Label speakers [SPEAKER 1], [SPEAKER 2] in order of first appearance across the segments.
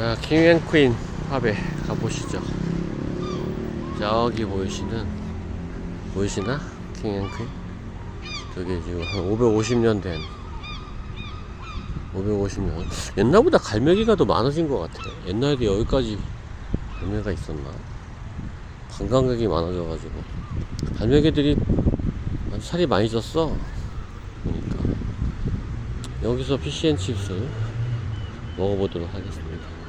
[SPEAKER 1] 자, 킹앤퀸 팝에 가보시죠. 저기 보이시는, 보이시나? 킹앤퀸? 저게 지금 한 550년 된, 550년. 옛날보다 갈매기가 더 많아진 것 같아. 옛날에도 여기까지 갈매기가 있었나? 관광객이 많아져가지고. 갈매기들이 살이 많이 쪘어. 그러니까. 여기서 피시앤칩스 먹어보도록 하겠습니다.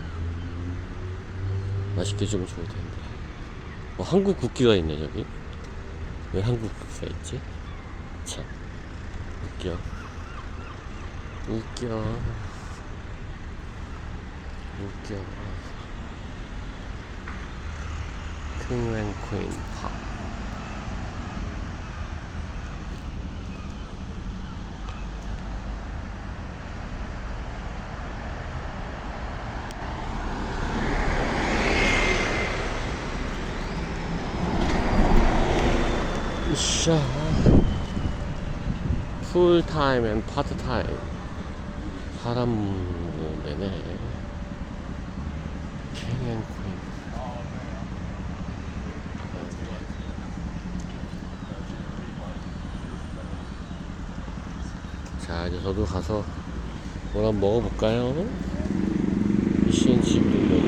[SPEAKER 1] 맛있게 좀 좋을 텐데. 어, 한국 국기가 있네, 저기. 왜 한국 국기가 있지? 참. 웃겨. 웃겨. 웃겨. 킹앤퀸 팝. 으쌰. 풀타임 앤 파트타임. 사람 내네. 킹앤 퀸. 자, 이제 저도 가서 뭘 한번 먹어볼까요? 시앤칩도 먹고.